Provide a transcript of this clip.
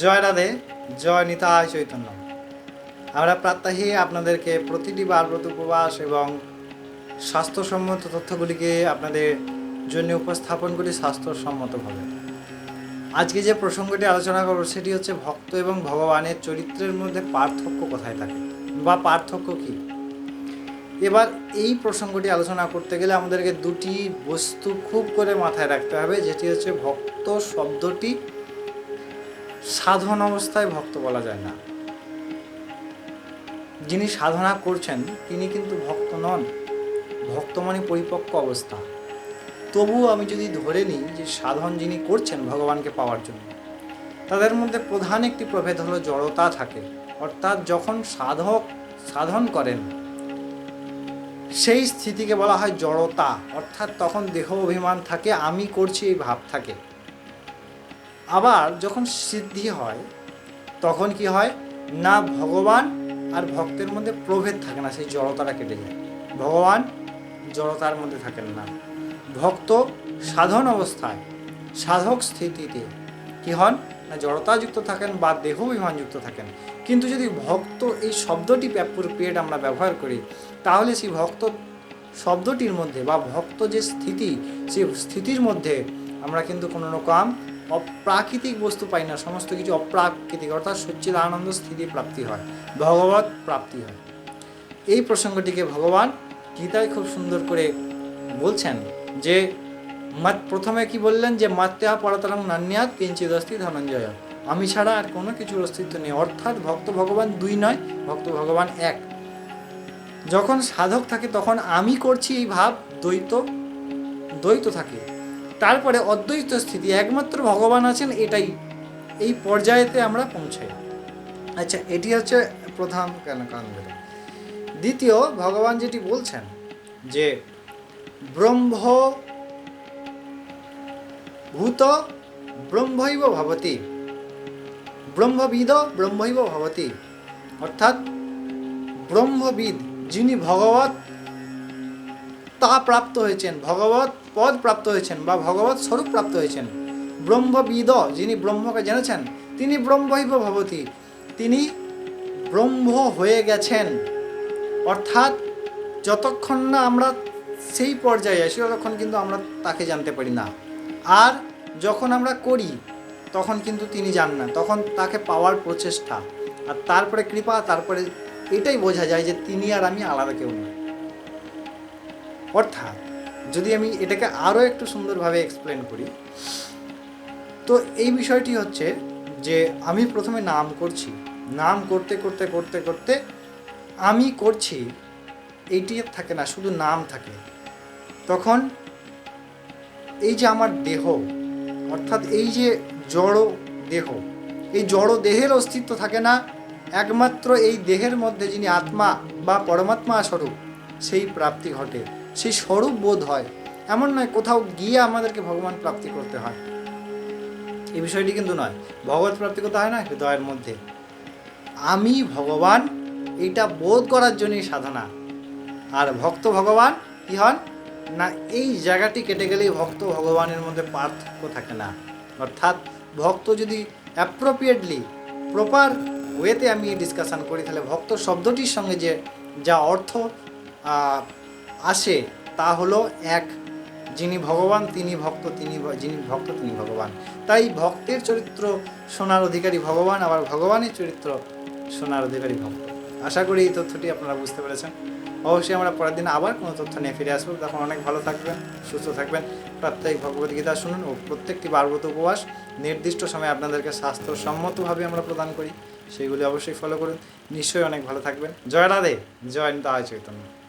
জয় রাধে, জয় নিতাই চৈতন্য। আমরা প্রাত্যহিক আপনাদেরকে প্রতিটি বারব্রত উপবাস এবং স্বাস্থ্যসম্মত তথ্যগুলিকে আপনাদের জন্য উপস্থাপন করি স্বাস্থ্যসম্মতভাবে আজকে যে প্রসঙ্গটি আলোচনা করব সেটি হচ্ছে ভক্ত এবং ভগবানের চরিত্রের মধ্যে পার্থক্য কোথায় থাকে বা পার্থক্য কী? এবার এই প্রসঙ্গটি আলোচনা করতে গেলে আমাদেরকে দুটি বস্তু খুব করে মাথায় রাখতে হবে, যেটি হচ্ছে ভক্ত শব্দটি সাধন অবস্থায় ভক্ত বলা যায় না। যিনি সাধনা করছেন, তিনি কিন্তু ভক্ত নন। ভক্ত মানে পরিপক্ক অবস্থা। তবুও আমি যদি ধরে নিই যে সাধন যিনি করছেন ভগবানকে পাওয়ার জন্য, তাদের মধ্যে প্রধান একটি প্রভেদ হলো জড়তা থাকে। অর্থাৎ যখন সাধক সাধন করেন, সেই স্থিতিকে বলা হয় জড়তা। অর্থাৎ তখন দেহ অভিমান থাকে, আমি করছি এই ভাব থাকে। আবার যখন সিদ্ধি হয়, তখন কি হয়? না, ভগবান আর ভক্তের মধ্যে প্রভেদ থাকে না, সেই জড়তাটা কেটে যায়। ভগবান জড়তার মধ্যে থাকেন না। ভক্ত সাধন অবস্থায়, সাধক স্থিতিতে কি হন? না, জড়তাযুক্ত থাকেন বা দেহ অভিমানযুক্ত থাকেন। কিন্তু যদি ভক্ত এই শব্দটি অ্যাপ্রোপ্রিয়েট আমরা ব্যবহার করি, তাহলে সেই ভক্ত শব্দটির মধ্যে বা ভক্ত যে স্থিতি, সেই স্থিতির মধ্যে আমরা কিন্তু কোনো রকম অপ্রাকৃতিক বস্তু পাই না, সমস্ত কিছু অপ্রাকৃতিক, অর্থাৎ সচ্চিদ আনন্দ স্থিতি প্রাপ্তি হয় ভগবত প্রাপ্তি হয়। এই প্রসঙ্গটিকে ভগবান গীতায় খুব সুন্দর করে বলছেন যে প্রথমে কি বললেন যে মাত্যা পরতরং নান্যাত কিঞ্চিত অস্তি ধনঞ্জয়। আমি ছাড়া আর কোনো কিছুর অস্তিত্ব নেই, অর্থাৎ ভক্ত ভগবান দুই নয়, ভক্ত ভগবান এক। যখন সাধক থাকে তখন আমি করছি এই ভাব, দ্বৈত দ্বৈত থাকে। তারপরে অদ্বৈত স্থিতি, একমাত্র ভগবান আছেন এটাই। এই পর্যায়েতে আমরা পৌঁছাই। আচ্ছা এটি হচ্ছে প্রধান কেন কারণ দ্বিতীয়, ভগবান যেটি বলছেন যে ব্রহ্ম ভূত ব্রহ্মৈব ভবতি। ব্রহ্মবিদ ব্রহ্মৈব ভবতি। অর্থাৎ ব্রহ্মবিদ যিনি ভগবত তা প্রাপ্ত হয়েছেন ভগবত পদ প্রাপ্ত হয়েছেন বা ভগবত স্বরূপ প্রাপ্ত হয়েছেন। ব্রহ্মবিদ, যিনি ব্রহ্মকে জেনেছেন, তিনি ব্রহ্মৈব ভবতি, তিনি ব্রহ্ম হয়ে গেছেন। অর্থাৎ যতক্ষণ না আমরা সেই পর্যায়ে আসি, ততক্ষণ কিন্তু আমরা তাকে জানতে পারি না। আর যখন আমরা করি, তখন কিন্তু তিনি যান না, তখন তাকে পাওয়ার প্রচেষ্টা। আর তারপরে কৃপা, তারপরে এটাই বোঝা যায় যে তিনি আর আমি আলাদা কেউ নয় অর্থাৎ যদি আমি এটাকে আরও একটু সুন্দরভাবে এক্সপ্লেন করি, তো এই বিষয়টি হচ্ছে যে আমি প্রথমে নাম করছি। নাম করতে করতে করতে করতে আমি করছি, এইটি থাকে না, শুধু নাম থাকে। তখন এই যে আমার দেহ, অর্থাৎ এই যে জড় দেহ, এই জড় দেহের অস্তিত্ব থাকে না, একমাত্র এই দেহের মধ্যে যিনি আত্মা বা পরমাত্মা স্বরূপ, সেই প্রাপ্তি ঘটে। সেই স্বরূপ বোধ হয়। এমন নয়, কোথাও গিয়ে আমাদেরকে ভগবান প্রাপ্তি করতে হয়। এই বিষয়টি কিন্তু নয়, ভগবত প্রাপ্তি করতে হয় না, হৃদয়ের মধ্যে। আমি ভগবান, এটা বোধ করার জন্যই সাধনা। আর ভক্ত ভগবান কি হন? না, এই জায়গাটি কেটে গেলেই ভক্ত ভগবানের মধ্যে পার্থক্য থাকে না। অর্থাৎ ভক্ত যদি অ্যাপ্রোপ্রিয়েটলি প্রপার ওয়েতে আমি ডিসকাশন করি, তাহলে ভক্ত শব্দটির সঙ্গে যে, যা অর্থ আসে, তা হলো এক, যিনি ভগবান, তিনি ভক্ত, তিনি যিনি ভক্ত, তিনি ভগবান। তাই ভক্তের চরিত্র শোনার অধিকারী ভগবান, আবার ভগবানের চরিত্র শোনার অধিকারী ভক্ত। আশা করি এই তথ্যটি আপনারা বুঝতে পেরেছেন। অবশ্যই আমরা পরের দিন আবার কোনো তথ্য নিয়ে ফিরে আসব। তখন অনেক ভালো থাকবেন, সুস্থ থাকবেন। প্রত্যেক ভগবদ্গীতা শুনুন ও প্রত্যেকটি বারব্রত উপবাস নির্দিষ্ট সময়ে আপনাদেরকে স্বাস্থ্যসম্মতভাবে আমরা প্রদান করি। সেইগুলি অবশ্যই ফলো করুন। নিশ্চয়ই অনেক ভালো থাকবেন। জয় রাধে, জয় নিতায় চৈতন্য।